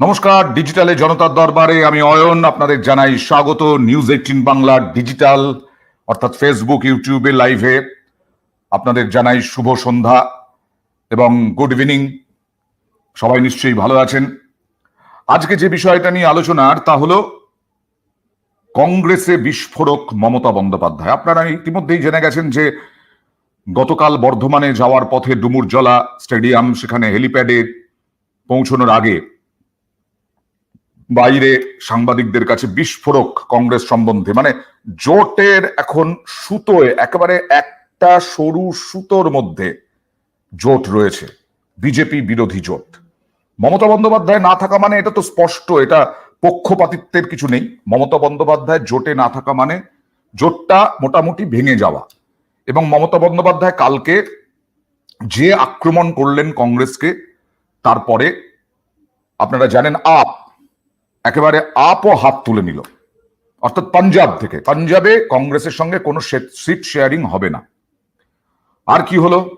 নমস্কার, ডিজিটালে জনতার দরবারে আমি অয়ন, আপনাদের জানাই স্বাগত। নিউজ এইটিন বাংলা ডিজিটাল, অর্থাৎ ফেসবুক, ইউটিউবে লাইভে আপনাদের জানাই শুভ সন্ধ্যা এবং গুড ইভিনিং। সবাই নিশ্চয়ই ভালো আছেন। আজকে যে বিষয়টা নিয়ে আলোচনার, তা হলো কংগ্রেসে বিস্ফোরক মমতা বন্দ্যোপাধ্যায়। আপনারা ইতিমধ্যেই জেনে গেছেন যে গতকাল বর্ধমানে যাওয়ার পথে ডুমুরজলা স্টেডিয়াম, সেখানে হেলিপ্যাডে পৌঁছানোর আগে বাইরে সাংবাদিকদের কাছে বিস্ফোরক কংগ্রেস সম্বন্ধে। মানে জোটের এখন সুতোয়, একেবারে একটা সরু সুতোর মধ্যে জোট রয়েছে, বিজেপি বিরোধী জোট। মমতা বন্দ্যোপাধ্যায় না থাকা মানে এটা তো স্পষ্ট, এটা পক্ষপাতিত্বের কিছু নেই। মমতা বন্দ্যোপাধ্যায় জোটে না থাকা মানে জোটটা মোটামুটি ভেঙে যাওয়া। এবং মমতা বন্দ্যোপাধ্যায় কালকে যে আক্রমণ করলেন কংগ্রেসকে, তারপরে আপনারা জানেন আপ একেবারে আপও হাত তুলে নিল। অর্থাৎ পাঞ্জাব থেকে। পাঞ্জাবে কংগ্রেসের সঙ্গে কোনো সিট শেয়ারিং হবে না। আর কি হলো?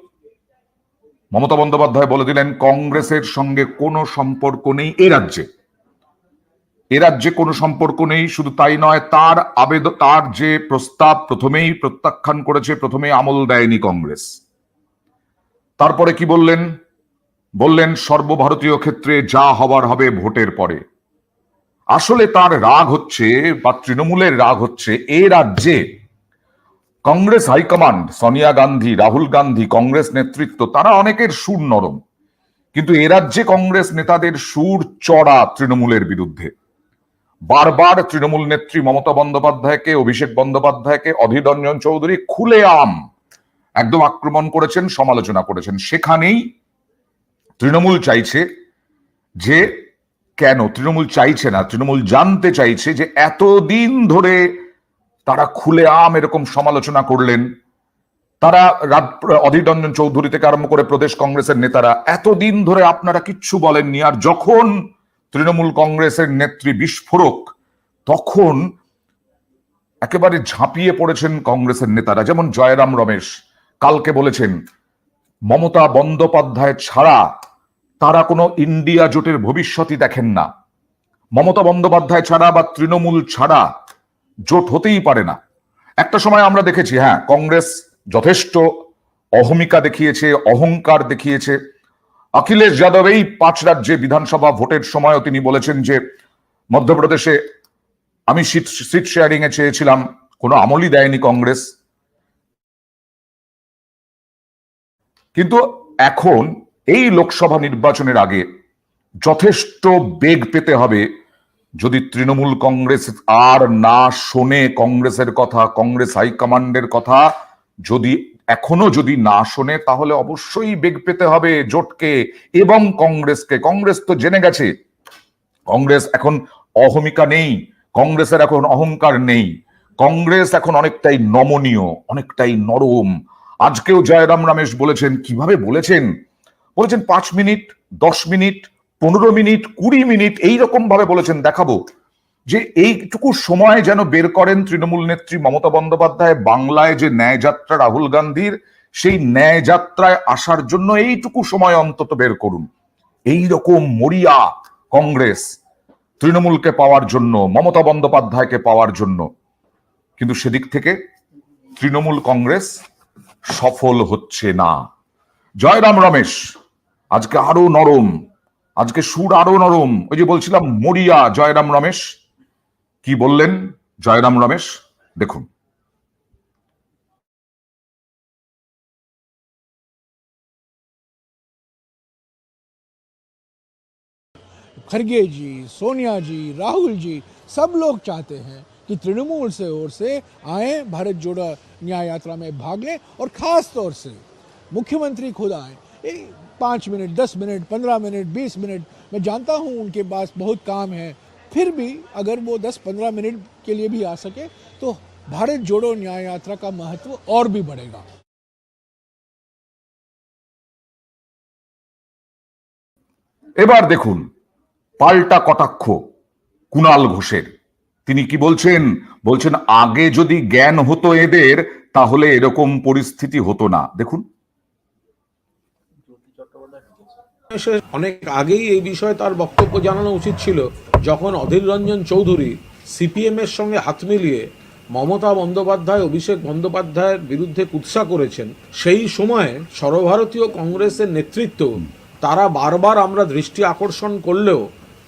মমতা বন্দ্যোপাধ্যায় বলে দিলেন, কংগ্রেসের সঙ্গে কোনো সম্পর্ক নেই এ রাজ্যে। এ রাজ্যে কোনো সম্পর্ক নেই, শুধু তাই নয়, তার আবেদন তার যে প্রস্তাব প্রথমেই প্রত্যাখ্যান করেছে প্রথমেই আমল দেয়নি কংগ্রেস। তারপরে কি বললেন? বললেন, সর্বভারতীয় ক্ষেত্রে যা হবার হবে ভোটের পরে। আসলে তার রাগ হচ্ছে বা তৃণমূলের রাগ হচ্ছে এ রাজ্যে কংগ্রেস হাইকমান্ড, সোনিয়া গান্ধী, রাহুল গান্ধী, কংগ্রেস নেতৃত্ব, তারা অনেকের সুর নরম। কিন্তু এ রাজ্যে কংগ্রেস নেতাদের সুর চড়া তৃণমূলের বিরুদ্ধে। বারবার তৃণমূল নেত্রী মমতা বন্দ্যোপাধ্যায়কে, অভিষেক বন্দ্যোপাধ্যায়কে অধীর রঞ্জন চৌধুরী খুলে আম একদম আক্রমণ করেছেন, সমালোচনা করেছেন। সেখানেই তৃণমূল চাইছে যে কেন তৃণমূল চাইছে না? তৃণমূল জানতে চাইছে যে এতদিন ধরে তারা খুলে আম এরকম সমালোচনা করলেন। তারা অধীর রঞ্জন চৌধুরী থেকে আরম্ভ করে প্রদেশ কংগ্রেসের নেতারা এতদিন ধরে আপনারা কিচ্ছু বলেননি। আর যখন তৃণমূল কংগ্রেসের নেত্রী বিস্ফোরক, তখন একেবারে ঝাঁপিয়ে পড়েছেন কংগ্রেসের নেতারা। যেমন জয়রাম রমেশ, কালকে বলেছেন, মমতা বন্দ্যোপাধ্যায় ছাড়া তারা কোনো ইন্ডিয়া জোটের ভবিষ্যৎই দেখেন না। মমতা বন্দ্যোপাধ্যায় ছাড়া বা তৃণমূল ছাড়া জোট হতেই পারে না। একটা সময় আমরা দেখেছি হ্যাঁ কংগ্রেস যথেষ্ট অহমিকা দেখিয়েছে, অহংকার দেখিয়েছে। অখিলেশ যাদব এই পাঁচ রাজ্যে বিধানসভা ভোটের সময়ও তিনি বলেছেন যে, মধ্যপ্রদেশে আমি সিট সিট শেয়ারিং এ চেয়েছিলাম, কোনো আমলই দেয়নি কংগ্রেস। কিন্তু এখন এই লোকসভা নির্বাচনের আগে যথেষ্ট বেগ পেতে হবে যদি তৃণমূল কংগ্রেস আর না শোনে কংগ্রেসের কথা, কংগ্রেস হাইকমান্ডের কথা। যদি, এখনও যদি না শোনে, তাহলে অবশ্যই বেগ পেতে হবে জোটকে এবং কংগ্রেসকে। কংগ্রেস তো জেনে গেছে। কংগ্রেস এখন অহমিকা নেই। কংগ্রেসের এখন অহংকার নেই। কংগ্রেস এখন অনেকটাই নমনীয়, অনেকটাই নরম। আজকেও জয়রাম রমেশ বলেছেন, কীভাবে বলেছেন? বলেছেন পাঁচ মিনিট, দশ মিনিট, পনেরো মিনিট, কুড়ি মিনিট এই রকম ভাবে বলেছেন, দেখাবো যে এইটুকু সময় যেন বের করেন তৃণমূল নেত্রী মমতা বন্দ্যোপাধ্যায় বাংলায় যে ন্যায় যাত্রা রাহুল গান্ধীর, সেই ন্যায় যাত্রায় আসার জন্য এইটুকু সময় অন্তত বের করুন। এই রকম মরিয়া কংগ্রেস তৃণমূলকে পাওয়ার জন্য, মমতা বন্দ্যোপাধ্যায়কে পাওয়ার জন্য। কিন্তু সেদিক থেকে তৃণমূল কংগ্রেস সফল হচ্ছে না। জয়রাম রমেশ। আজকে আরো নরম আজকে সুর আরো নরম ওই যে বলছিলাম মরিয়া জয়রাম রমেশ কি বললেন জয়রাম রমেশ দেখুন खरगे जी सोनिया जी राहुल जी सब लोग चाहते हैं कि तृणमूल से ओर से आए भारत जोड़ो न्याय यात्रा में भाग लें और खास तौर से मुख्यमंत्री खुद आए ये पाँच मिनट दस मिनट पंद्रह मिनट बीस मिनट मैं जानता हूँ उनके पास बहुत काम है फिर भी अगर वो दस पंद्रह मिनट के लिए भी आ सके तो भारत जोड़ो न्याय यात्रा का महत्व और भी बढ़ेगा এবার দেখুন পাল্টা কটাক্ষ কুণাল ঘোষের তিনি কি বলছেন বলছেন আগে যদি জ্ঞান হতো এদের তাহলে এরকম পরিস্থিতি হতো না দেখুন সে অনেক আগেই এই বিষয়ে তার বক্তব্য জানানো উচিত ছিল, যখন অধীর রঞ্জন চৌধুরী সিপিএম এর সঙ্গে হাত মিলিয়ে মমতা বন্দ্যোপাধ্যায়, অভিষেক বন্দ্যোপাধ্যায়ের বিরুদ্ধে কুৎসা করেছেন, সেই সময়ে সর্বভারতীয় কংগ্রেসের নেতৃত্ব, তারা বারবার আমরা দৃষ্টি আকর্ষণ করলেও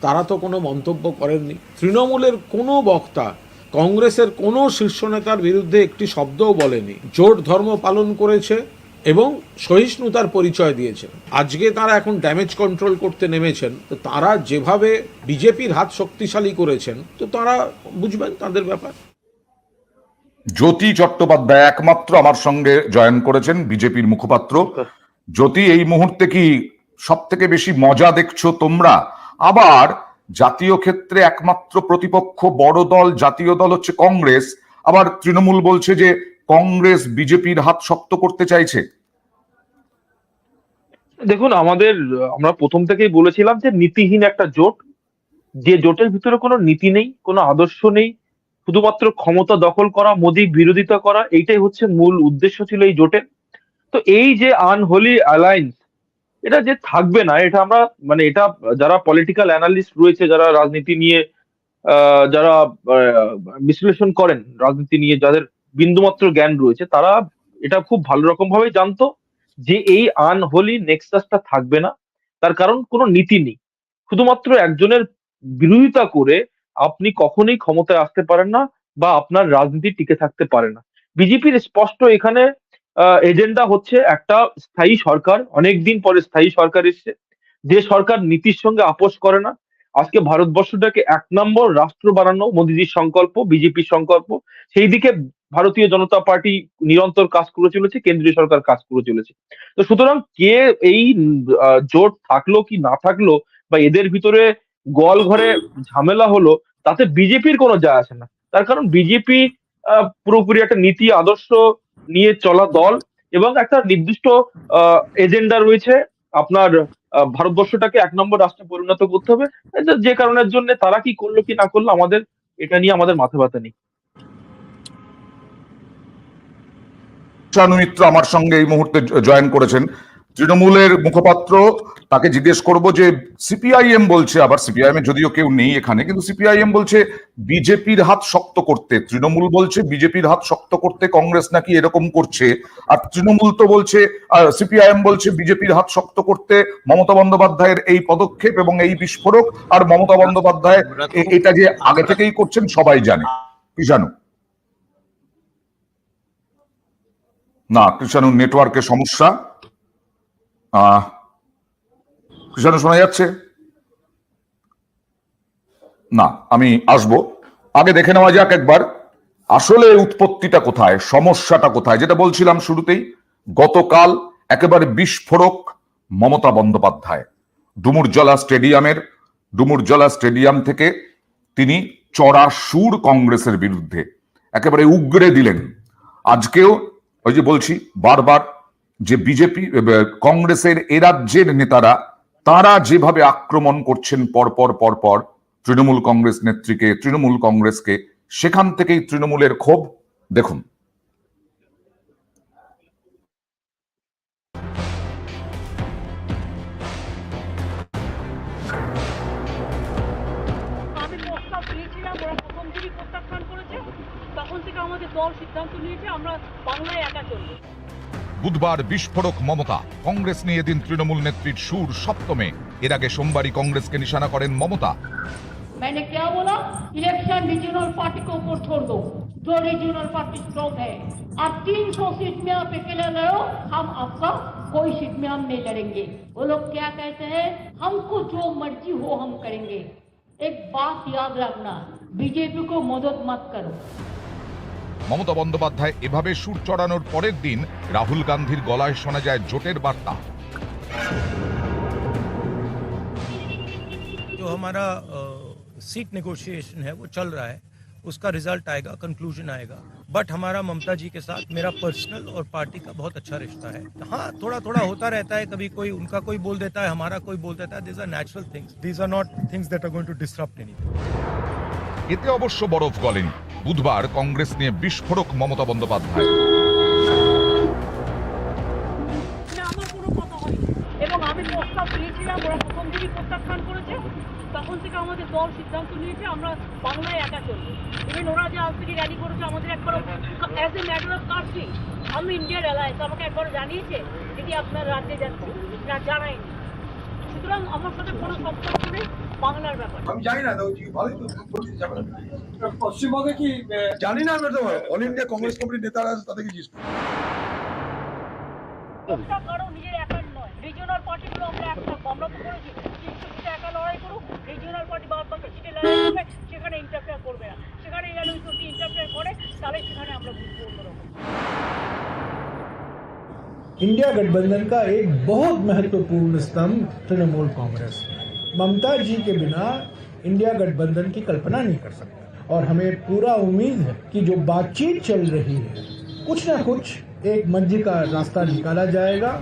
তারা তো কোনো মন্তব্য করেননি। তৃণমূলের কোনো বক্তা, কংগ্রেসের কোনো শীর্ষ নেতার বিরুদ্ধে একটি শব্দও বলেনি। জোট ধর্ম পালন করেছে এবং সহিষ্ণুতার পরিচয় দিয়েছেন। আজকে তারা এখন ড্যামেজ কন্ট্রোল করতে নেমেছেন, তো তারা যেভাবে বিজেপির হাত শক্তিশালী করেছেন, তো তারা বুঝবেন তাদের ব্যাপার। জ্যোতি চট্টোপাধ্যায় একমাত্র আমার সঙ্গে জয়েন করেছেন, বিজেপির মুখপাত্র। জ্যোতি, এই মুহূর্তে কি সব থেকে বেশি মজা দেখছ তোমরা? আবার জাতীয় ক্ষেত্রে একমাত্র প্রতিপক্ষ বড় দল, জাতীয় দল হচ্ছে কংগ্রেস। আবার তৃণমূল বলছে যে কংগ্রেস বিজেপির হাত শক্ত করতে চাইছে? দেখুন, আমাদের, আমরা প্রথম থেকেই বলেছিলাম যে নীতিহীন একটা জোট। যে জোটের ভিতরে কোনো নীতি নেই, কোনো আদর্শ নেই, শুধুমাত্র ক্ষমতা দখল করা, মোদী বিরোধিতা করা, এইটাই হচ্ছে মূল উদ্দেশ্য ছিল এই জোটের তো এই যে আনহোলি অ্যালায়েন্স, এটা যে থাকবে না, এটা আমরা মানে এটা যারা পলিটিক্যাল অ্যানালিস্ট রয়েছে, যারা রাজনীতি নিয়ে যারা বিশ্লেষণ করেন, রাজনীতি নিয়ে, যাদের বিন্দুমাত্র জ্ঞান রয়েছে, তারা এটা খুব ভালো রকম ভাবে জানতো যে এই আনহোলি নেক্সাসটা থাকবে না। তার কারণ কোনো নীতি নেই। শুধুমাত্র একজনের বিরোধিতা করে আপনি কখনোই ক্ষমতায় আসতে পারেন না বা আপনার রাজনীতি টিকে থাকতে পারে না। বিজেপির স্পষ্ট এখানে এজেন্ডা হচ্ছে একটা স্থায়ী সরকার অনেকদিন পরে স্থায়ী সরকার এসছে। যে সরকার নীতির সঙ্গে আপোষ করে না, আজকে ভারতবর্ষটাকে এক নম্বর রাষ্ট্র বানানো মোদীজির সংকল্প, বিজেপির সংকল্প সেই দিকে ভারতীয় জনতা পার্টি নিরন্তর কাজ করে চলেছে, কেন্দ্রীয় সরকার কাজ করে চলেছে। তো সুতরাং কে এই জোট থাকল কি না থাকল বা এদের ভিতরে গোয়াল ঘরে ঝামেলা হলো, তাতে বিজেপির কোনো যায় আসে না। তার কারণ বিজেপি পুরোপুরি একটা নীতি আদর্শ নিয়ে চলা দল এবং একটা নির্দিষ্ট এজেন্ডা রয়েছে। আপনার ভারতবর্ষটাকে এক নম্বর রাষ্ট্রে পরিণত করতে হবে। যে কারণের জন্য তারা কি করল কি না করল আমাদের, এটা নিয়ে আমাদের মাথা ব্যথা নেই। শানু মিত্র আমার সঙ্গে এই মুহূর্তে জয়েন করেছেন। তৃণমূলের মুখপাত্র, তাকে জিজ্ঞেস করব যে সিপিআইএম বলছে আবার, সিপিআইএম যদিও কেউ নেই এখানে, কিন্তু সিপিআইএম বলছে বিজেপির হাত শক্ত করতে, তৃণমূল বলছে বিজেপির হাত শক্ত করতে কংগ্রেস নাকি এরকম করছে, আর তৃণমূল তো বলছে সিপিআইএম বলছে বিজেপির হাত শক্ত করতে মমতা বন্দ্যোপাধ্যায়ের এই পদক্ষেপ এবং এই বিস্ফোরক, আর মমতা বন্দ্যোপাধ্যায় এটা যে আগে থেকেই করছেন সবাই জানে। কি জানো? না কৃষাণু নেটওয়ার্কের সমস্যা। কৃষাণু শোনা যাচ্ছে? না, আমি আসব। আগে দেখে নেওয়া যাক একবার। আসলে উৎপত্তিটা কোথায়, সমস্যাটা কোথায়? যেটা বলছিলাম শুরুতেই, গতকাল একেবারে বিস্ফোরক মমতা বন্দ্যোপাধ্যায়। ডুমুরজলা স্টেডিয়ামের, ডুমুরজলা স্টেডিয়াম থেকে তিনি চড়া সুর কংগ্রেসের বিরুদ্ধে একেবারে উগরে দিলেন। আজকেও ওই যে বলছি, বারবার যে বিজেপি কংগ্রেসের এ রাজ্যের নেতারা, তারা যেভাবে আক্রমণ করছেন পরপর পরপর তৃণমূল কংগ্রেস নেত্রীকে, তৃণমূল কংগ্রেসকে, সেখান থেকেই তৃণমূলের ক্ষোভ। দেখুন সিদ্ধান্ত নিয়েছে আমরা বাংলায় একা চলবো বুধবার বিস্ফোরক মমতা কংগ্রেস নিয়ে দিন তৃণমূল নেত্রীর সুর সপ্তমে এর আগে সোমবারই কংগ্রেসকে নিশানা করেন মমতা मैंने क्या बोला इलेक्शन रीजनल पार्टी को ऊपर छोड़ दो जो रीजनल पार्टी स्ट्रॉन्ग है आप 300 सीट में आप अकेले लड़ो हम आपका कोई सीट में हम नहीं लड़ेंगे वो लोग क्या कहते हैं हमको जो मर्जी हो हम करेंगे एक बात याद रखना बीजेपी को मदद मत करो মমতা বন্দ্যোপাধ্যায় এভাবে সুর চড়ানোর পরের দিন রাহুল গান্ধীর গলায় শোনা যায় জোটের বার্তা जो हमारा सीट नेगोशिएशन है वो चल रहा है उसका रिजल्ट आएगा कंक्लूजन आएगा बट हमारा ममता जी के साथ मेरा पर्सनल और पार्टी का बहुत अच्छा रिश्ता है हाँ थोड़ा थोड़ा होता रहता है कभी कोई उनका कोई बोल देता है हमारा कोई बोल देता है this are natural things these are not things that are going to disrupt anything এতে অবশ্য বরফ গলেনি বুধবার কংগ্রেস নিয়ে বিস্ফোরক মমতা বন্দ্যোপাধ্যায়। এবং আমি প্রস্তাব ওরা প্রত্যাখ্যান করেছে, তখন থেকে আমাদের দল সিদ্ধান্ত নিয়েছে, আমরা বাংলায় একা ওরা যে আজ থেকে র্যালি করেছে, আমাদের একবার অ্যাজ এ অফ আমি ইন্ডিয়ার অ্যালায়েন্স আমাকে একবার জানিয়েছে আপনার রাজ্যে জানায়নি। সুতরাং আমার সাথে কোনো সম্পর্ক নেই। বাংলার ব্যাপারে আমি জানি না তো ভালোই তো বলছি যাবে পশ্চিমবঙ্গে কি আহ, জানি না আমি তো অল ইন্ডিয়া কংগ্রেস কমিটির নেতারা আছে তাদেরকে জিজ্ঞেস করবো। প্রত্যেকটা কারো নিজের একার নয় রিজিওনাল পার্টিগুলো আমরা এক থাকবো আমরা তো করেছি তিনশো সিটে একা লড়াই করুক রিজিওনাল পার্টি বাদ বাকি সিটে লড়াই করবে সেখানে ইন্টারফেয়ার করবে না সেখানে এরানি যদি ইন্টারফেয়ার করে তাহলে সেখানে আমরা বুঝবো অন্যরকম इंडिया गठबंधन का एक बहुत महत्वपूर्ण स्तंभ तृणमूल कांग्रेस है ममता जी के बिना इंडिया गठबंधन की कल्पना नहीं कर सकता और हमें पूरा उम्मीद है कि जो बातचीत चल रही है कुछ ना कुछ एक मंजिल का रास्ता निकाला जाएगा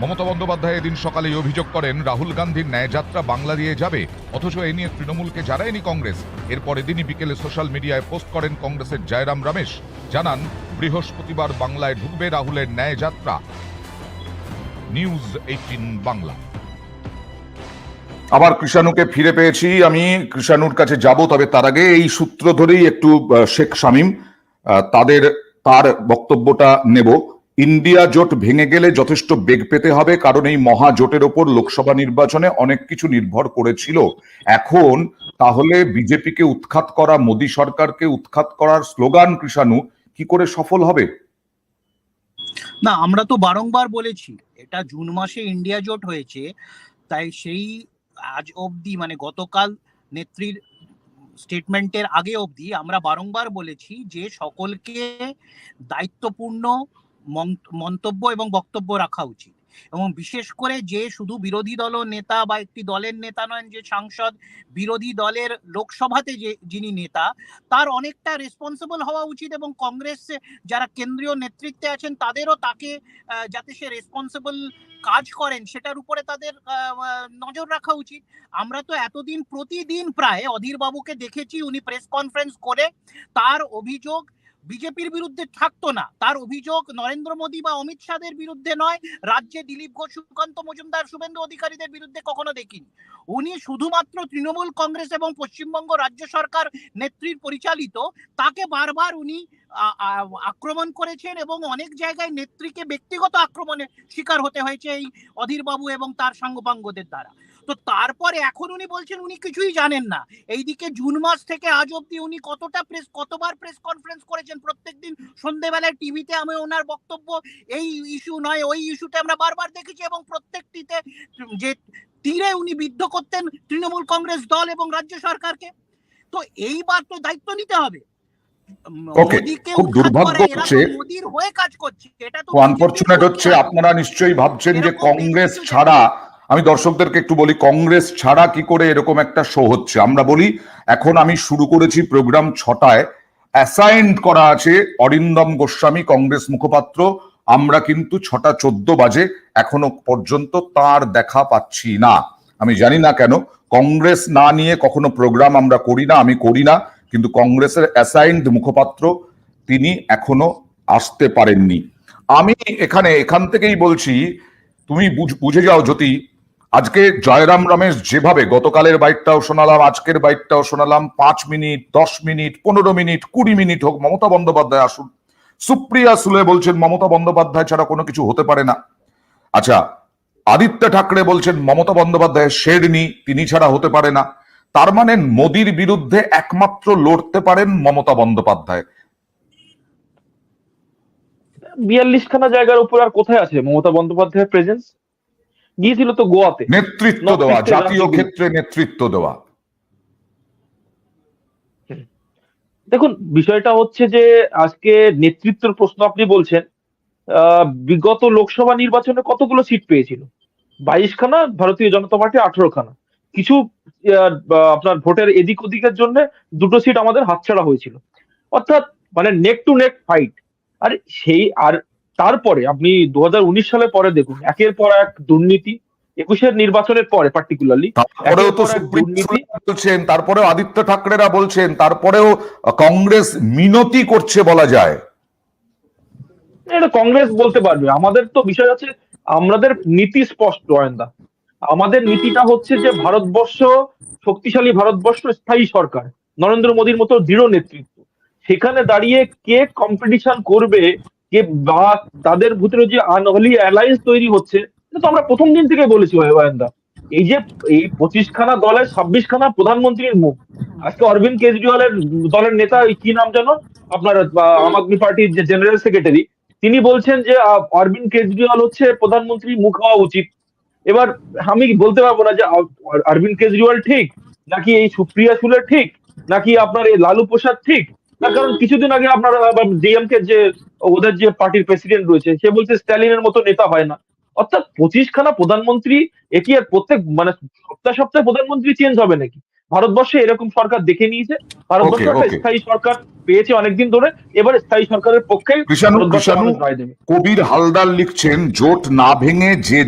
মমতা বন্দ্যোপাধ্যায় এদিন সকালে অভিযোগ করেন রাহুল গান্ধীর ন্যায়যাত্রা বাংলা দিয়ে যাবে অথচ এ নিয়ে তৃণমূলকে জানায়নি কংগ্রেস এরপর এদিনই বিকেলে সোশ্যাল মিডিয়ায় পোস্ট করেন কংগ্রেসের জয়রাম রমেশ জানান বৃহস্পতিবার বাংলায় ঢুকবে রাহুলের ন্যায়যাত্রা নিউজ এইটিন বাংলা আবার কৃষাণুকে ফিরে পেয়েছি। আমি কৃষাণুর কাছে যাব, তবে তার আগে এই সূত্র ধরেই একটু শেখ শামীম তাদের, তার বক্তব্যটা নেব। ইন্ডিয়া জোট ভেঙে গেলে যথেষ্ট বেগ পেতে হবে, কারণ এই মহাজোটের ওপর লোকসভা নির্বাচনে অনেক কিছু নির্ভর করেছিল। এখন তাহলে বিজেপিকে উৎখাত করা, মোদী সরকারকে উৎখাত করার স্লোগান কৃষাণু, কি করে সফল হবে? না, আমরা তো বারংবার বলেছি, এটা জুন মাসে ইন্ডিয়া জোট হয়েছে, তাই সেই আজ অবধি মানে গতকাল নেত্রীর স্টেটমেন্টের আগে অবধি আমরা বারংবার বলেছি যে সকলকে দায়িত্বপূর্ণ মন্ত- মন্তব্য এবং বক্তব্য রাখা উচিত। এবং বিশেষ করে যে শুধু বিরোধী দল নেতা বা একটি দলের নেতা নয় যে সাংসদ বিরোধী দলের লোকসভাতে যে যিনি নেতা, তার অনেকটা রেসপন্সিবল হওয়া উচিত এবং কংগ্রেস যারা কেন্দ্রীয় নেতৃত্বে আছেন, তাদেরও তাকে যাতে সে রেসপন্সিবল কাজ করেন, সেটার উপরে তাদের নজর রাখা উচিত। আমরা তো এতদিন প্রতিদিন প্রায় অধীর বাবুকে দেখেছি, উনি প্রেস কনফারেন্স করে তার অভিযোগ বিজেপির বিরুদ্ধে থাকতো না। তার অভিযোগ নরেন্দ্র মোদী বা অমিত শাহের বিরুদ্ধে নয়, রাজ্যে দিলীপ ঘোষ, সুকান্ত মজুমদার, শুভেন্দু অধিকারীদের বিরুদ্ধে কখনো দেখিনি। উনি শুধুমাত্র তৃণমূল কংগ্রেস এবং পশ্চিমবঙ্গ রাজ্য সরকার নেত্রীর পরিচালিত, তাকে বারবার উনি আক্রমণ করেছেন এবং অনেক জায়গায় নেত্রীকে ব্যক্তিগত আক্রমণের শিকার হতে হয়েছে এই অধীরবাবু এবং তার সাঙ্গপাঙ্গদের দ্বারা। তো তারপরে এখন উনি বলছেন উনি কিছুই জানেন না। এইদিকে জুন মাস থেকে আজ অব্দি উনি কতটা প্রেস কতবার প্রেস কনফারেন্স করেছেন? প্রত্যেকদিন সন্ধেবেলায় টিভিতে আমি ওনার বক্তব্য এই ইস্যু নয় ওই ইস্যুতে আমরা বারবার দেখেছি এবং প্রত্যেকটিতে যে তীরে উনি বিদ্ধ করতেন তৃণমূল কংগ্রেস দল এবং রাজ্য সরকারকে। তো এইবার তো দায়িত্ব নিতে হবে। খুব দুর্ভাগ্য এরা হচ্ছে- মোদির হয়ে কাজ করছে এটা তো আনফর্চুনেট হচ্ছে আপনারা নিশ্চয়ই ভাবছেন যে কংগ্রেস ছাড়া আমি দর্শকদেরকে একটু বলি, কংগ্রেস ছাড়া কি করে এরকম একটা শো হচ্ছে? আমরা বলি, এখন আমি শুরু করেছি প্রোগ্রাম ছটায়। অ্যাসাইন্ড করা আছে অরিন্দম গোস্বামী, কংগ্রেস মুখপাত্র। আমরা কিন্তু ছটা চোদ্দ বাজে এখনও পর্যন্ত তার দেখা পাচ্ছি না। আমি জানি না কেন, কংগ্রেস না নিয়ে কখনো প্রোগ্রাম আমরা করি না, আমি করি না, কিন্তু কংগ্রেসের অ্যাসাইন্ড মুখপাত্র তিনি এখনও আসতে পারেননি। আমি এখানে, এখান থেকেই বলছি, তুমি বুঝ- যাও জ্যোতি আজকে জয়রাম রমেশ যেভাবে গতকালের বাইকটাও শোনালাম, আজকের বাইকটাও শোনালাম, পাঁচ মিনিট, দশ মিনিট, পনেরো মিনিট, কুড়ি মিনিট হোক, মমতা বন্দ্যোপাধ্যায় আসুন। সুপ্রিয়া সুলে বলছেন, মমতা বন্দ্যোপাধ্যায় ছাড়া কোনো কিছু হতে পারে না। আচ্ছা আদিত্য ঠাকরে বলছেন, মমতা বন্দ্যোপাধ্যায় শেরনি তিনি ছাড়া হতে পারে না। তার মানে মোদির বিরুদ্ধে একমাত্র লড়তে পারেন মমতা বন্দ্যোপাধ্যায়। বিয়াল্লিশ খানা জায়গার উপর আর কোথায় আছে মমতা বন্দ্যোপাধ্যায়ের প্রেজেন্স গিয়েছিল তো গোয়াতে। নেতৃত্ব দেওয়া জাতীয় ক্ষেত্রে নেতৃত্ব দেওয়া। দেখুন বিষয়টা হচ্ছে যে আজকে নেতৃত্বের প্রশ্ন আপনি বলছেন বিগত লোকসভা নির্বাচনে কতগুলো সিট পেয়েছিল? বাইশ খানা ভারতীয় জনতা পার্টি আঠারো খানা কিছু আপনার ভোটের এদিক ওদিকের জন্য দুটো সিট আমাদের হাতছাড়া হয়েছিল। অর্থাৎ মানে নেক টু নেক ফাইট আর সেই আর তারপরে আপনি দুহাজার উনিশ সালে পরে দেখুন একের পর এক দুর্নীতি একুশের নির্বাচনের পরে পার্টিকুলারলি তারপরেও তো। বলছেন তারপরেও আদিত্য ঠাকরেরা বলছেন তারপরেও কংগ্রেস মিনতি করছে বলা যায়। এটা কংগ্রেস বলতে পারবে। আমাদের তো বিষয় আছে আমাদের নীতি স্পষ্ট অয়ন্দা আমাদের নীতিটা হচ্ছে যে ভারতবর্ষ শক্তিশালী ভারতবর্ষ স্থায়ী সরকার। নরেন্দ্র মোদীর মতো দৃঢ় নেতৃত্ব। সেখানে দাঁড়িয়ে কে কম্পিটিশন করবে কে বা তাদের ভিতরে যে আনহলি অ্যালায়েন্স তৈরি হচ্ছে, এটা তো আমরা প্রথম দিন থেকে বলেছি অয়ন্দা। এই যে এই পঁচিশ খানা দলের ছাব্বিশ খানা প্রধানমন্ত্রীর মুখ, আজকে অরবিন্দ কেজরিওয়ালের দলের নেতা কি নাম যেন? আপনার আম আদমি পার্টির যে জেনারেল সেক্রেটারি তিনি বলছেন যে অরবিন্দ কেজরিওয়াল হচ্ছে প্রধানমন্ত্রী মুখ হওয়া উচিত। এবার আমি বলতে পারব না যে অরবিন্দ কেজরিওয়াল ঠিক, নাকি এই সুপ্রিয়া সুলে ঠিক, নাকি আপনার এই লালু প্রসাদ ঠিক? তার কারণ কিছুদিন আগে আপনার ডিএমকে যে ওদের যে পার্টির প্রেসিডেন্ট রয়েছে সে বলছে স্ট্যালিনের মতো নেতা হয় না। অর্থাৎ পঁচিশ খানা প্রধানমন্ত্রী এটি আর প্রত্যেক মানে সপ্তাহে সপ্তাহে প্রধানমন্ত্রী চেঞ্জ হবে নাকি? ভারতবর্ষে এরকম সরকার দেখে নিয়েছে। ভারতবর্ষ একটা স্থায়ী সরকার পেয়েছে অনেকদিন ধরে। এবার স্থায়ী সরকারের পক্ষে কবির হালদার লিখছেন জোট না ভেঙে যে